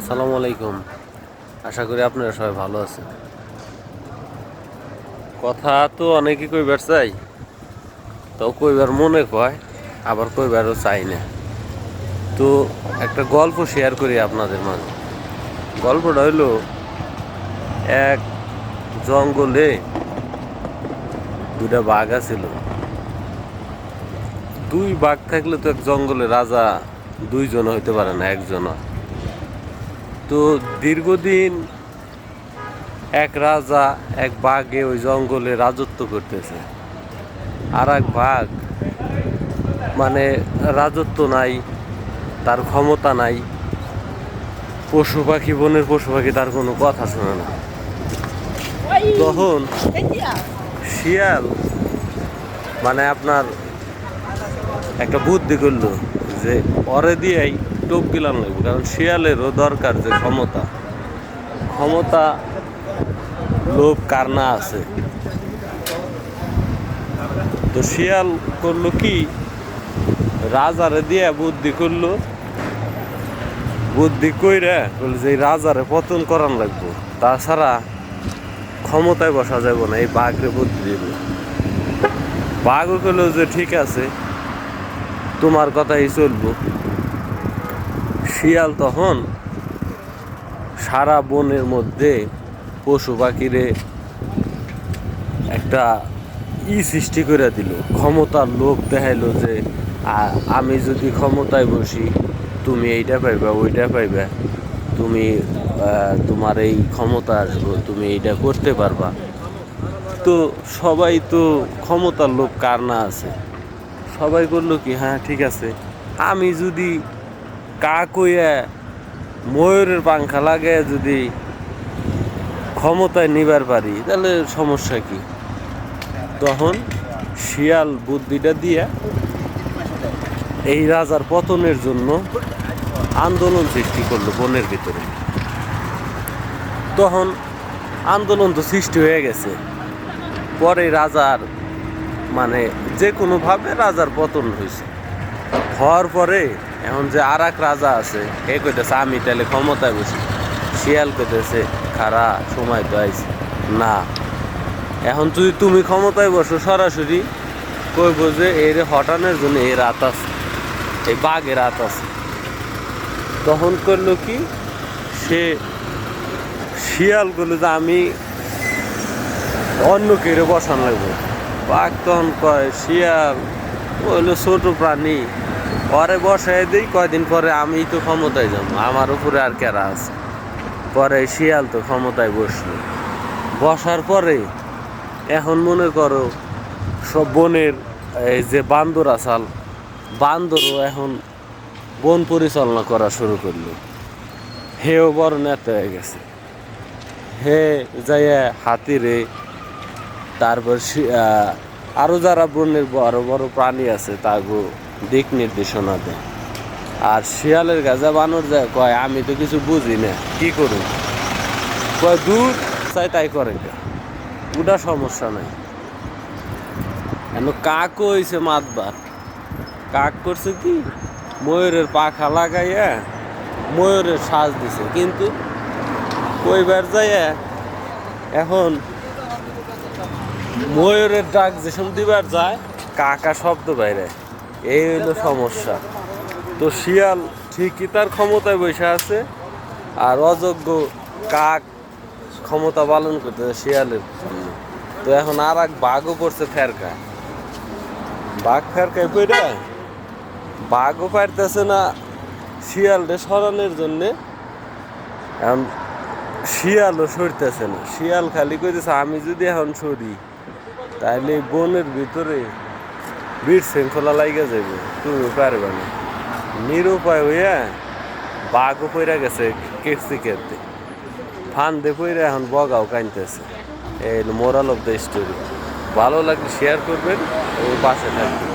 আসসালামু আলাইকুম। আশা করি আপনারা সবাই ভালো আছেন। কথা তো অনেকেই কইবার চাই, তো কইবার মনে কয়, আবার কইবারও চাই না। তো একটা গল্প শেয়ার করি আপনাদের মাঝে। গল্পটা হইল, এক জঙ্গলে দুটা বাঘ আছিল। দুই বাঘ থাকলে তো এক জঙ্গলে রাজা দুইজন হইতে পারে না, একজন হয়। তো দীর্ঘদিন এক রাজা, এক বাঘে ওই জঙ্গলে রাজত্ব করতেছে। আর এক বাঘ মানে রাজত্ব নাই, তার ক্ষমতা নাই। পশু পাখি, বনের পশু পাখি তার কোনো কথা শোনে না। তখন শিয়াল মানে আপনার একটা বুদ্ধি করল যে পরে দিয়েই টোপ গিলান লাগবে, কারণ শিয়ালেরও দরকার যে ক্ষমতা। ক্ষমতা লোভ কার না আছে। তো শিয়াল করল কি? রাজারে দিয়ে বুদ্ধি করল। বুদ্ধি কইরা বলে যে রাজারে পতন করান লাগবো। তাছাড়া ক্ষমতায় বসা যাবে না, এই বাঘরে বুদ্ধি দিল বাঘও করল যে ঠিক আছে তোমার কথাই চলবো। শিয়াল তখন সারা বনের মধ্যে পশু পাখিরে একটা ই সৃষ্টি করে দিল। ক্ষমতার লোভ দেখাইলো যে আমি যদি ক্ষমতায় বসি, তুমি এইটা পাইবা, ওইটা পাইবা। তুমি তোমার এই ক্ষমতা আসব, তুমি এইটা করতে পারবা। তো সবাই তো ক্ষমতার লোভ কার না আছে? সবাই করল কি হ্যাঁ ঠিক আছে। আমি যদি কাক হইয়া ময়ূরের পাংখা লাগে যদি ক্ষমতায় নিবার পারি, তাহলে সমস্যা কি? তখন শিয়াল বুদ্ধিটা দিয়া এই রাজার পতনের জন্য আন্দোলন সৃষ্টি করল বনের ভিতরে। তখন আন্দোলন তো সৃষ্টি হয়ে গেছে। পরে রাজার মানে যে কোনোভাবে রাজার পতন হয়েছে। হওয়ার পরে এখন যে আর রাজা আছে, এ কইতেছে, আমি তাহলে ক্ষমতায় বসি। শিয়াল কইতেছে, খারা, সময় তো আইছে। না। এখন যদি তুমি ক্ষমতায় বসো, সরাসরি কইব যে এর হটানোর জন্য এই রাত আছে এই বাঘের রাত আছে। তখন করল কি, সে শিয়াল করল যে, আমি অন্য কেড়ে বসান লাগবে। তখন কয়, শিয়াল। ও হলো ছোট প্রাণী। পরে বসায় দিই, কয়দিন পরে আমি তো ক্ষমতায় যাব আমার উপরে আর কেরা আছে? পরে শিয়াল তো ক্ষমতায় বসল। বসার পরে এখন মনে করো, সব বনের এই যে বান্দর আসাল, বান্দরও এখন বন পরিচালনা করা শুরু করল। হেও বড় নেতা হয়ে গেছে। হে যাইয়া হাতিরে তারপর শি- আহ, আরও যারা বনের বড় বড় প্রাণী আছে তাগো দিক নির্দেশনা দেয়। আর শিয়ালের গাজা বানর যায় কয় আমি তো কিছু বুঝি না কি করুন কয় দূর চাই তাই করে ওটা সমস্যা নাই। কেন কাকও হয়েছে মাতবার। কাক করছে কি? ময়ূরের পাখা লাগাইয়া ময়ূরের সাজ দিছে। কিন্তু কইবার যাইয়া এখন ময়ূরের ডাক যেসব দিবার যায়, কাকা শব্দ বাইরে। এই হইল সমস্যা। তো শিয়াল ঠিকই তার ক্ষমতায় বসে আছে, আর অযোগ্য কাক ক্ষমতা পালন করতেছে শিয়ালের। তো এখন আর এক বাঘও করছে ফেরকা বাঘ ফেরকায় পড়ে? বাঘও পারতেছে না শিয়ালটা সরানোর জন্যে। এখন শিয়ালও সরতেছে না। শিয়াল খালি কইতেছে, আমি যদি এখন সরি তাহলে বনের ভিতরে বীর শৃঙ্খলা লাইগা যাবে তুমি পারবে না। নিরুপায় হইয়া বাঘও পইরা গেছে কেটতে কেটতে ফান্দে পইরা এখন বগাও কানতেছে এই মোরাল অফ দ্য স্টোরি ভালো লাগলে শেয়ার করবেন, ও পাশে থাকবেন।